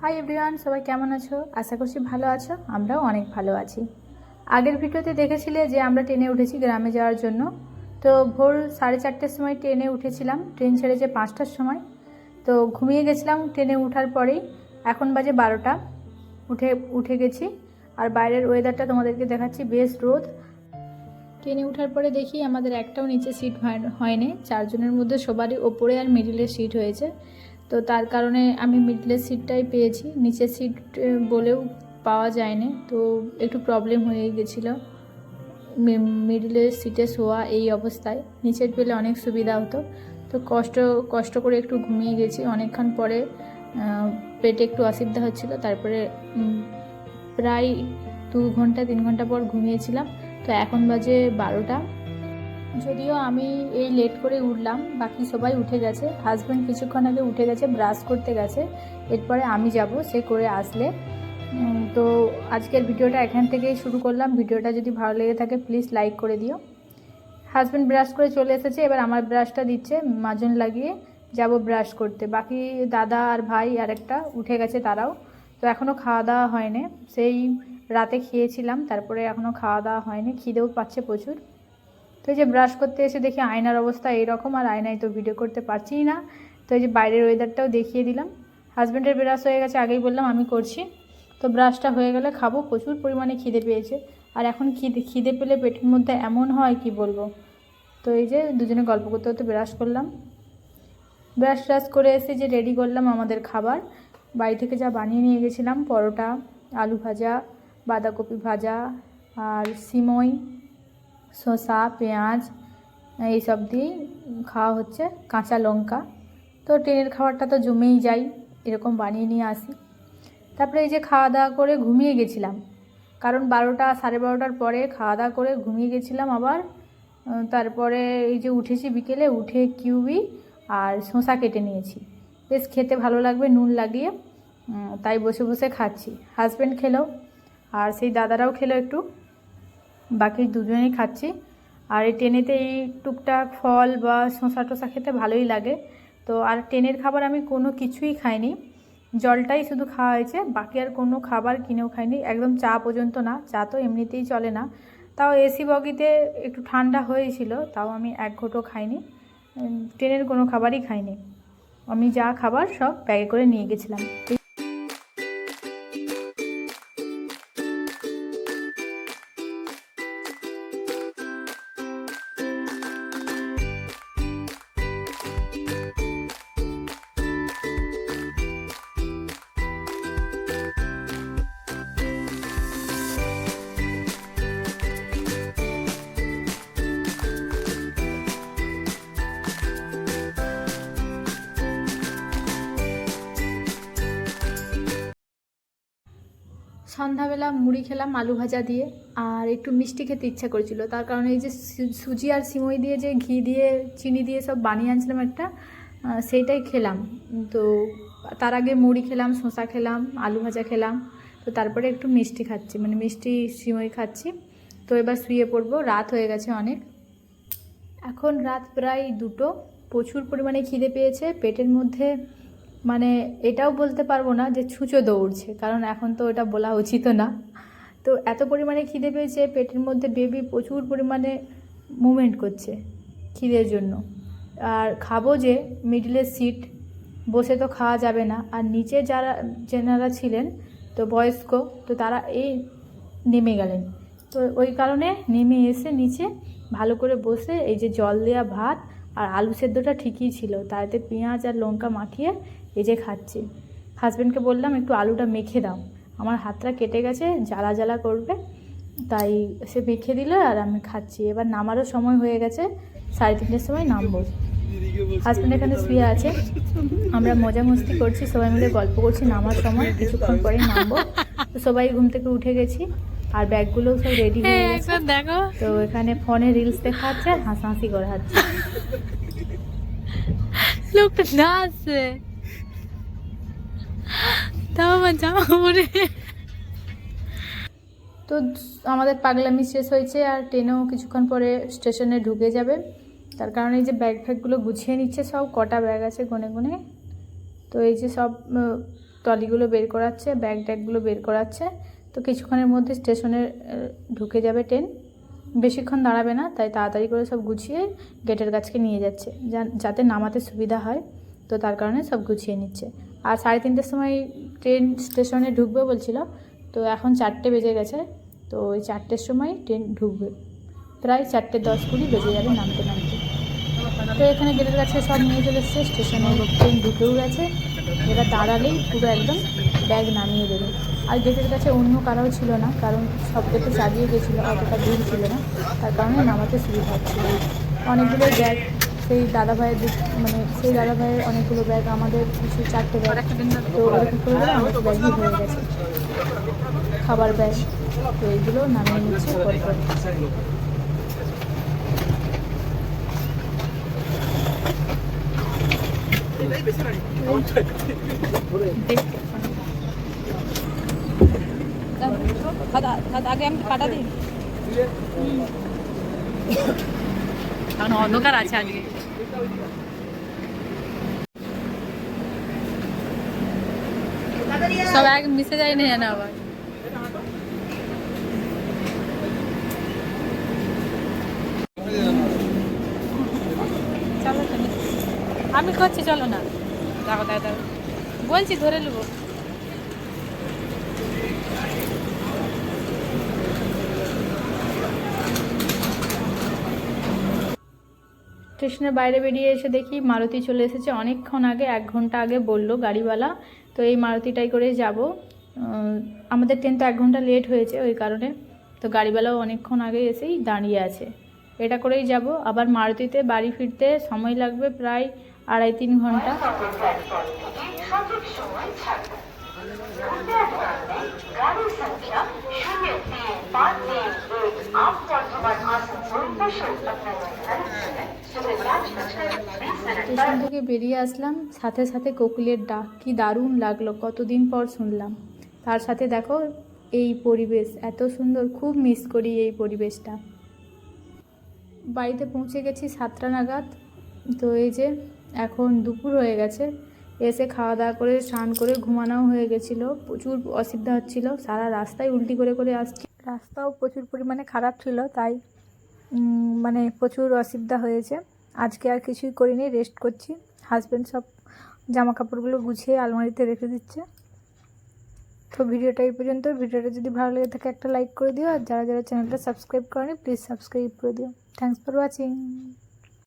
Hi everyone সবাই কেমন আছো? আশা করছি ভালো আছো, আমরাও অনেক ভালো আছি। আগের ভিডিওতে দেখেছিলে যে আমরা ট্রেনে উঠেছি গ্রামে যাওয়ার জন্য। তো ভোর সাড়ে চারটের সময় ট্রেনে উঠেছিলাম, ট্রেন ছেড়েছে পাঁচটার সময়। তো ঘুমিয়ে গেছিলাম ট্রেনে ওঠার পরেই, এখন বাজে বারোটা। উঠে উঠে গেছি, আর বাইরের ওয়েদারটা তোমাদেরকে দেখাচ্ছি, বেশ রোদ। ট্রেনে ওঠার পরে দেখি আমাদের একটাও নিচে সিট হয়- হয়নি। চারজনের মধ্যে সবারই ওপরে আর মিডিলের সিট হয়েছে। তো তার কারণে আমি মিডলের সিটটাই পেয়েছি। নিচের সিট বলেও পাওয়া যায়নি। তো একটু প্রবলেম হয়ে গেছিল। মিডলের সিটে শোয়া এই অবস্থায়। নিচের পেলে অনেক সুবিধা হতো। তো কষ্ট কষ্ট করে একটু ঘুমিয়ে গেছি। অনেকক্ষণ পরে পেটে একটু অসুবিধা হচ্ছিল। তারপরে প্রায় দু ঘণ্টা, তিন ঘণ্টা পর ঘুমিয়েছিলাম। তো এখন বাজে বারোটা। যদিও আমি এই লেট করে উঠলাম, বাকি সবাই উঠে গেছে। হাজব্যান্ড কিছুক্ষণ আগে উঠে গেছে ব্রাশ করতে গেছে। এরপরে আমি যাব, সে করে আসলে। তো আজকের ভিডিওটা এখান থেকেই শুরু করলাম। ভিডিওটা যদি ভালো লেগে থাকে প্লিজ লাইক করে দিও। হাজব্যান্ড ব্রাশ করে চলে এসেছে, এবার আমার ব্রাশটা দিচ্ছে, মাজন লাগিয়ে যাব ব্রাশ করতে। বাকি দাদা আর ভাই আর একটা উঠে গেছে তারাও। তো এখনও খাওয়া দাওয়া হয়নি। সেই রাতে খেয়েছিলাম, তারপরে এখনও খাওয়া দাওয়া হয়নি। খিদেও পাচ্ছে প্রচুর। তো এই যে ব্রাশ করতে এসে দেখি আয়নার অবস্থা এইরকম আর আয়নায় তো ভিডিও করতে পারছি না। তো এই যে বাইরের ওয়েদারটাও দেখিয়ে দিলাম। হাজব্যান্ডের ব্রাশ হয়ে গেছে, আগেই বললাম আমি করছি। তো ব্রাশটা হয়ে গেলে খাব, প্রচুর পরিমাণে খিদে পেয়েছে। আর এখন খিদে খিদে পেলে পেটের মধ্যে এমন হয় কি বলব? তো এই যে দুজনে গল্প করতে করতে ব্রাশ করলাম। ব্রাশ ট্রাশ করে এসে যে রেডি করলাম আমাদের খাবার। বাড়ি থেকে যা বানিয়ে নিয়ে গেছিলাম, পরোটা, আলু ভাজা, বাঁধাকপি ভাজা আর সিমই। শসা, পেঁয়াজ এইসব দিয়েই খাওয়া হচ্ছে কাঁচা লঙ্কা। তো ট্রেনের খাবারটা তো জমেই যাই এরকম বানিয়ে নিয়ে আসি। তারপরে এই যে খাওয়া দাওয়া করে ঘুমিয়ে গেছিলাম। কারণ বারোটা সাড়ে বারোটার পরে খাওয়া দাওয়া করে ঘুমিয়ে গেছিলাম আবার। তারপরে এই যে উঠেছি বিকেলে, উঠে কিউবি আর শসা কেটে নিয়েছি। বেশ খেতে ভালো লাগবে, নুন লাগিয়ে তাই বসে বসে খাচ্ছি। হাজব্যান্ড খেলো, আর সেই দাদারাও খেলো একটু। বাকি দুজনেই খাচ্ছি। আর এই ট্রেনেতে এই টুকটাক ফল বা শসা টসা খেতে ভালোই লাগে। তো আর ট্রেনের খাবার আমি কোনো কিছুই খাইনি। জলটাই শুধু খাওয়া হয়েছে, বাকি আর কোনো খাবার কিনেও খাইনি। একদম চা পর্যন্ত না, চা তো এমনিতেই চলে না। তাও এসি বগিতে একটু ঠান্ডা হয়েছিল, তাও আমি এক ঘোটো খাইনি। ট্রেনের কোনো খাবারই খাইনি। আমি যা খাবার সব ব্যাগে করে নিয়ে গেছিলাম। সন্ধ্যাবেলা মুড়ি খেলাম, আলু ভাজা দিয়ে, আর একটু মিষ্টি খেতে ইচ্ছা করেছিল। তার কারণে এই যে সুজি আর সিমই দিয়ে যে ঘি দিয়ে, চিনি দিয়ে সব বানিয়ে আনছিলাম একটা সেইটাই খেলাম। তো তার আগে মুড়ি খেলাম, শসা খেলাম, আলু ভাজা খেলাম, তো তারপরে একটু মিষ্টি খাচ্ছি মানে মিষ্টি সিমই খাচ্ছি। তো এবার শুয়ে পড়ব, রাত হয়ে গেছে অনেক। এখন রাত প্রায় দুটো, প্রচুর পরিমাণে খিদে পেয়েছে, পেটের মধ্যে মানে এটাও বলতে পারব না যে ছুঁচো দৌড়ছে, কারণ এখন তো এটা বলা উচিত না। তো এত পরিমাণে খিদে পেয়েছে, পেটের মধ্যে বেবি প্রচুর পরিমাণে মুভমেন্ট করছে খিদের জন্য। আর খাব যে মিডলের সিট বসে তো খাওয়া যাবে না। আর নিচে যারা যেনারা ছিলেন, তো বয়স্ক, তো তারা এই নেমে গেলেন। তো ওই কারণে নেমে এসে নিচে ভালো করে বসে এই যে জল দেওয়া ভাত আর আলু সেদ্ধটা ঠিকই ছিল। তাতে পেঁয়াজ আর লঙ্কা মাখিয়ে এই যে খাচ্ছি। হাজব্যান্ডকে বললাম একটু আলুটা মেখে দাও। আমার হাতটা কেটে গেছে জ্বালা জ্বালা করবে। তাই সে মেখে দিল আর আমি খাচ্ছি। এবার নামারও সময় হয়ে গেছে সাড়ে তিনটের সময় নামবো। হাজব্যান্ড এখানে শুয়ে আছে। আমরা মজা মস্তি করছি সবাই মিলে গল্প করছি নামার সময় কিছুক্ষণ পরে নামবো। তো সবাই ঘুম থেকে উঠে গেছি আর ব্যাগগুলোও সব রেডি হয়ে গেছে। দেখো। তো এখানে ফোনে রিলস দেখাচ্ছে আর হাসাহাসি করা হচ্ছে লোকটা নাচছে তাও আমার জামা পরে তো আমাদের পাগলামি শেষ হয়েছে আর ট্রেনেও কিছুক্ষণ পরে স্টেশনে ঢুকে যাবে। তার কারণে এই যে ব্যাগ ফ্যাগগুলো গুছিয়ে নিচ্ছে সব কটা ব্যাগ আছে গুনে গুনে। তো এই যে সব আহ, ট্রলিগুলো বের করাচ্ছে ব্যাগ ট্যাগগুলো বের করাচ্ছে। তো কিছুক্ষণের মধ্যে স্টেশনে ঢুকে যাবে ট্রেন বেশিক্ষণ দাঁড়াবে না, তাই তাড়াতাড়ি করে সব গুছিয়ে গেটের কাছকে নিয়ে যাচ্ছে যাতে নামাতে সুবিধা হয়, তো তার কারণে সব গুছিয়ে নিচ্ছে। আর সাড়ে তিনটের সময় ট্রেন স্টেশনে ঢুকবে বলছিল, তো এখন চারটে বেজে গেছে, তো ওই চারটের সময় ট্রেন ঢুকবে। প্রায় চারটে দশ কুড়ি বেজে যাবে নামতে নামতে। তো এখানে গেটের কাছে সব নিয়ে চলে এসছে, স্টেশনে ট্রেন ঢুকেও গেছে, এরা দাঁড়ালেই পুরো একদম ব্যাগ নামিয়ে দেবে। আর গেটের কাছে অন্য কারাও ছিল না কারণ সব গেটে চালিয়ে গেছিল অতটা দূর ছিল না। তার কারণে নামাতে সুবিধা হচ্ছিল। অনেকগুলো ব্যাগ সেই দাদা ভাইয়ের দিক মানে সেই দাদা ভাইয়ের অনেকগুলো ব্যাগ আমাদের কিছু চারটে ব্যাগ। তো ওরকম করে অনেক ব্যাগই হয়ে গেছে। খাবার ব্যাগ তো এইগুলো নামিয়ে নিচ্ছে পরে পরে আমি কাটা দিই অন্ধকার আছে আজকে সব এক মিশে যায় না আবার। আমি করছি চলো না দেখো দেখো বলছি ধরে নেব স্টেশনের বাইরে বেরিয়ে এসে দেখি মারুতি চলে এসেছে অনেকক্ষণ আগে এক ঘন্টা আগে বললো গাড়িওয়ালা তো এই মারুতিটাই করে যাব আমাদের ট্রেন তো এক ঘন্টা লেট হয়েছে ওই কারণে তো গাড়িওয়ালাও অনেকক্ষণ আগে এসেই দাঁড়িয়ে আছে এটা করেই যাব আবার মারুতিতে বাড়ি ফিরতে সময় লাগবে প্রায় আড়াই তিন ঘন্টা সঠিক সময় ছাড়বে कृपया ध्यान दें गाड़ी संख्या शून्य तीन पाँच तीन एक आप वर्धमान आसनसोल स्पेशल अपना निर्धारित समय सुबह पाँच बजकर बीस मिनट पर স্টেশন থেকে বেরিয়ে আসলাম। সাথে সাথে কোকিলের ডাক, কি দারুণ লাগল, কতদিন পর শুনলাম। তার সাথে দেখো এই পরিবেশ, এত সুন্দর, খুব মিস করি এই পরিবেশটা। বাড়িতে পৌঁছে গেছি সাতটা নাগাদ। তো এই যে এখন দুপুর হয়ে গেছে। এসে খাওয়া দাওয়া করে, স্নান করে ঘুমানোও হয়ে গেছিল। প্রচুর অসুবিধা হচ্ছিল। সারা রাস্তায় উল্টি করে করে আসছি। রাস্তাও প্রচুর পরিমাণে খারাপ ছিল, তাই মানে প্রচুর অসুবিধা হয়েছে। আজকে আর কিছুই করিনি রেস্ট করছি। হাজব্যান্ড সব জামা কাপড়গুলো গুছিয়ে আলমারিতে রেখে দিচ্ছে। তো ভিডিওটা এই পর্যন্ত। ভিডিওটা যদি ভালো লেগে থাকে একটা লাইক করে দিও। আর যারা যারা চ্যানেলটা সাবস্ক্রাইব করেনি প্লিজ সাবস্ক্রাইব করে দিও। Thanks for watching